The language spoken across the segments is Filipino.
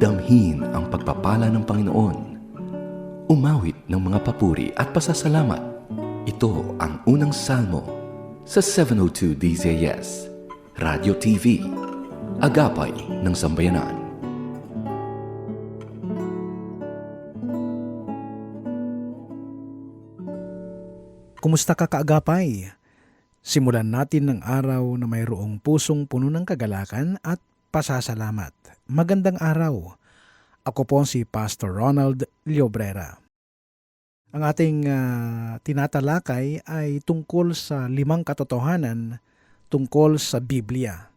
Damhin ang pagpapala ng Panginoon. Umawit ng mga papuri at pasasalamat. Ito ang unang salmo sa 702 DZS, Radio TV, Agapay ng Sambayanan. Kumusta ka kaagapay? Simulan natin ng araw na mayroong pusong puno ng kagalakan at pasasalamat. Magandang araw. Ako po si Pastor Ronald Liobrera. Ang ating ah, tinatalakay ay tungkol sa limang katotohanan tungkol sa Biblia.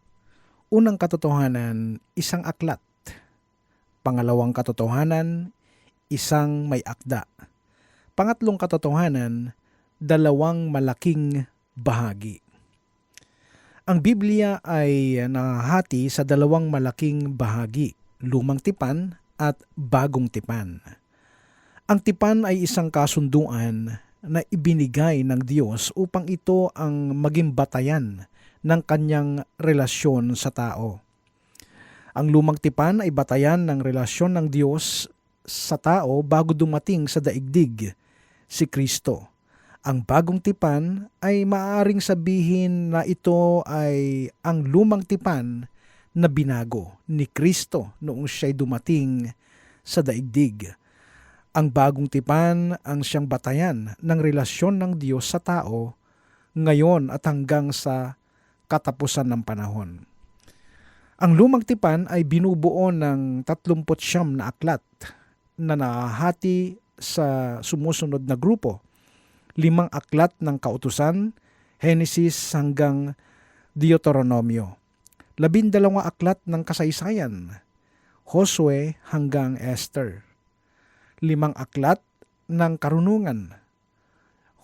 Unang katotohanan, isang aklat. Pangalawang katotohanan, isang may akda. Pangatlong katotohanan, dalawang malaking bahagi. Ang Biblia ay nahati sa dalawang malaking bahagi, lumang tipan at bagong tipan. Ang tipan ay isang kasunduan na ibinigay ng Diyos upang ito ang maging batayan ng kanyang relasyon sa tao. Ang lumang tipan ay batayan ng relasyon ng Diyos sa tao bago dumating sa daigdig si Kristo. Ang bagong tipan ay maaaring sabihin na ito ay ang lumang tipan na binago ni Kristo noong siya'y dumating sa daigdig. Ang bagong tipan ang siyang batayan ng relasyon ng Diyos sa tao ngayon at hanggang sa katapusan ng panahon. Ang lumang tipan ay binubuo ng 39 na aklat na nahati sa sumusunod na grupo limang aklat ng kautusan, Genesis hanggang Deuteronomio. Labindalawang aklat ng kasaysayan, Josue hanggang Esther. Limang aklat ng karunungan,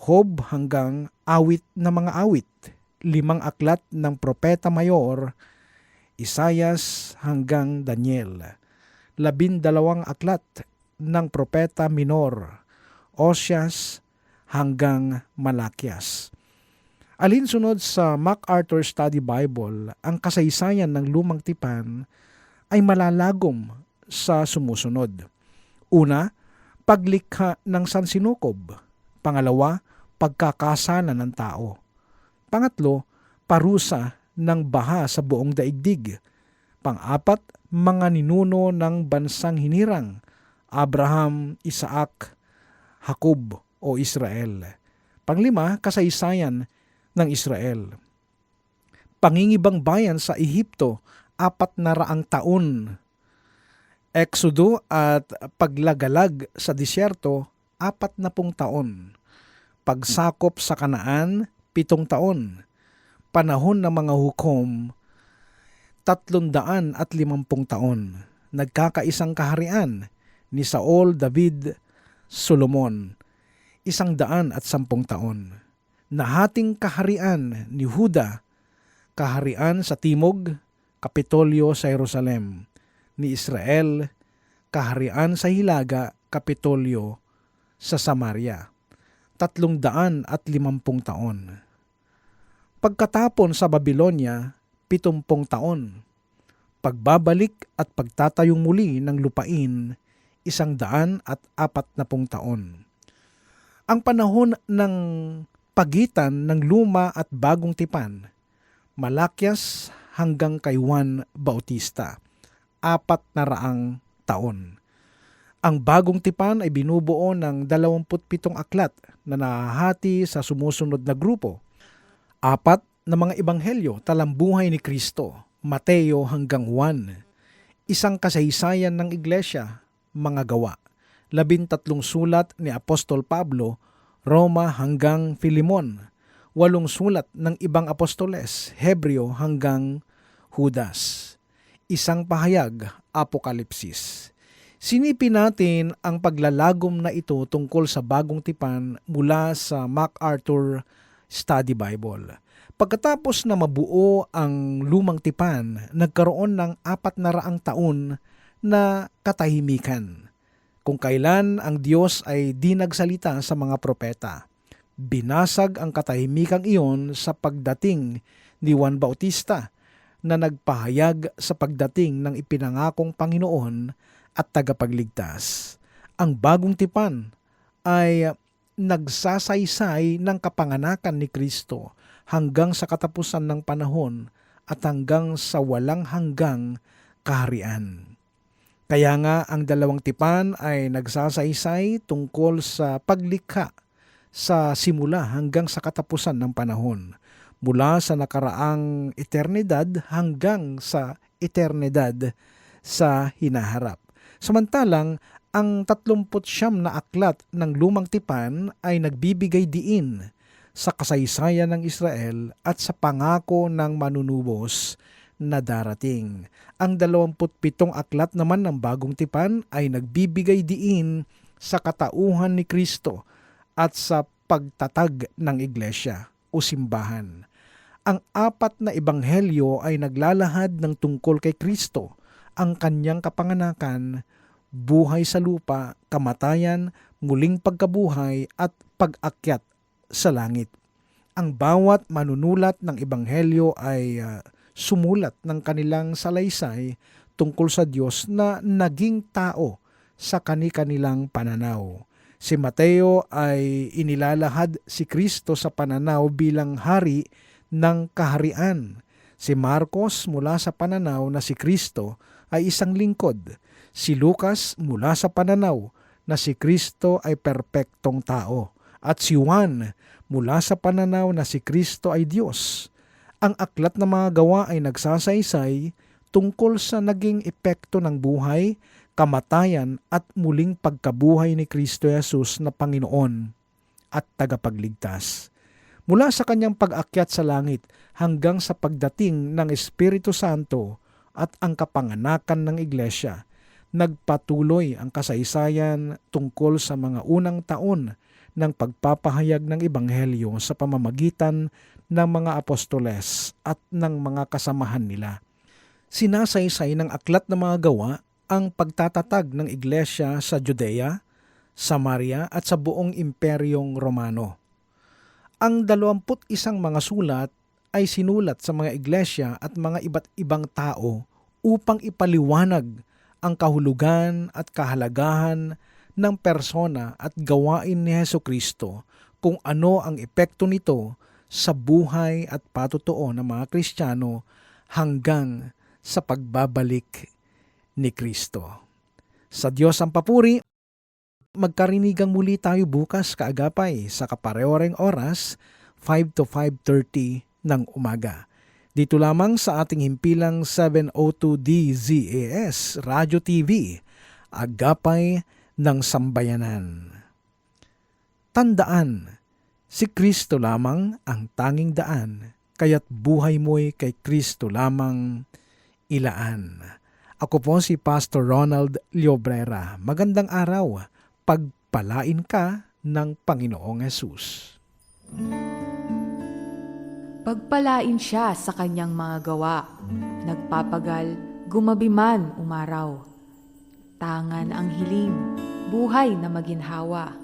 Hob hanggang awit na mga awit. Limang aklat ng propeta mayor, Isayas hanggang Daniel. Labindalawang aklat ng propeta minor, Osias hanggang Malakias. Alinsunod sa MacArthur Study Bible, ang kasaysayan ng lumang tipan ay malalagom sa sumusunod. Una, paglikha ng sansinukob. Pangalawa, pagkakasala ng tao. Pangatlo, parusa ng baha sa buong daigdig. Pang-apat, mga ninuno ng bansang hinirang, Abraham, Isaac, Jacob o Israel. Panglima, kasaysayan ng Israel. Pangingibang bayan sa Ehipto, apat na raang taon. Exodo at paglagalag sa disyerto, apat na pung taon. Pagsakop sa kanaan, pitong taon. Panahon ng mga hukom, tatlong daan at limampung taon. Nagkakaisang kaharian ni Saul, David, Solomon isang daan at sampung taon. Nahating kaharian ni Huda, kaharian sa Timog, Kapitolyo sa Jerusalem, ni Israel, kaharian sa Hilaga, Kapitolyo sa Samaria. Tatlong daan at limampung taon. Pagkatapon sa Babylonia, pitumpong taon. Pagbabalik at pagtatayong muli ng lupain, isang daan at apat na pung taon ang panahon ng pagitan ng luma at bagong tipan, Malakyas hanggang kay Juan Bautista, apat na raang taon. Ang bagong tipan ay binubuo ng 27 aklat na nahahati sa sumusunod na grupo. Apat na mga ebanghelyo talambuhay ni Kristo, Mateo hanggang Juan. Isang kasaysayan ng iglesia, mga gawa labintatlong sulat ni Apostol Pablo, Roma hanggang Filimon, walong sulat ng ibang apostoles, Hebreo hanggang Judas, isang pahayag, Apokalipsis. Sinipin natin ang paglalagom na ito tungkol sa bagong tipan mula sa MacArthur Study Bible. Pagkatapos na mabuo ang lumang tipan, nagkaroon ng apat na raang taon na katahimikan kung kailan ang Diyos ay di nagsalita sa mga propeta. Binasag ang katahimikang iyon sa pagdating ni Juan Bautista na nagpahayag sa pagdating ng ipinangakong Panginoon at tagapagligtas. Ang bagong tipan ay nagsasaysay ng kapanganakan ni Kristo hanggang sa katapusan ng panahon at hanggang sa walang hanggang kaharian. Kaya nga ang dalawang tipan ay nagsasaysay tungkol sa paglikha sa simula hanggang sa katapusan ng panahon, mula sa nakaraang eternidad hanggang sa eternidad sa hinaharap. Samantalang ang 39 na aklat ng lumang tipan ay nagbibigay diin sa kasaysayan ng Israel at sa pangako ng manunubos na darating. Ang 27 aklat naman ng bagong tipan ay nagbibigay diin sa katauhan ni Kristo at sa pagtatag ng iglesia o simbahan. Ang apat na ebanghelyo ay naglalahad ng tungkol kay Kristo, ang kanyang kapanganakan, buhay sa lupa, kamatayan, muling pagkabuhay at pag-akyat sa langit. Ang bawat manunulat ng ebanghelyo ay ah, sumulat ng kanilang salaysay tungkol sa Diyos na naging tao sa kani-kanilang pananaw. Si Mateo ay inilalahad si Kristo sa pananaw bilang hari ng kaharian. Si Marcos mula sa pananaw na si Kristo ay isang lingkod. Si Lucas mula sa pananaw na si Kristo ay perpektong tao. At si Juan mula sa pananaw na si Kristo ay Diyos. Ang aklat ng mga gawa ay nagsasaysay tungkol sa naging epekto ng buhay, kamatayan at muling pagkabuhay ni Kristo Jesus na Panginoon at tagapagligtas. Mula sa kanyang pag-akyat sa langit hanggang sa pagdating ng Espiritu Santo at ang kapanganakan ng Iglesia, nagpatuloy ang kasaysayan tungkol sa mga unang taon ng pagpapahayag ng Ebanghelyo sa pamamagitan ng mga apostoles at ng mga kasamahan nila. Sinasaysay ng aklat ng mga gawa ang pagtatatag ng iglesia sa Judea, Samaria at sa buong imperyong Romano. Ang 21 mga sulat ay sinulat sa mga iglesia at mga iba't ibang tao upang ipaliwanag ang kahulugan at kahalagahan ng persona at gawain ni Heso Kristo kung ano ang epekto nito sa buhay at patotoo ng mga Kristiyano hanggang sa pagbabalik ni Kristo. Sa Diyos ang papuri, magkarinigang muli tayo bukas kaagapay sa kaparehoreng oras 5 to 5.30 ng umaga. Dito lamang sa ating himpilang 702 DZAS Radio TV, Agapay ng Sambayanan. Tandaan, si Kristo lamang ang tanging daan, kaya't buhay mo'y kay Kristo lamang ilaan. Ako po si Pastor Ronald Liobrera. Magandang araw. Pagpalain ka ng Panginoong Yesus. Pagpalain siya sa kanyang mga gawa. Nagpapagal, gumabi man umaraw. Tangan ang hiling, buhay na maginhawa.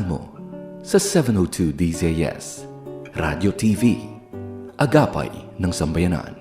Unang salmo sa 702 DZS, Radio TV, Agapay ng Sambayanan.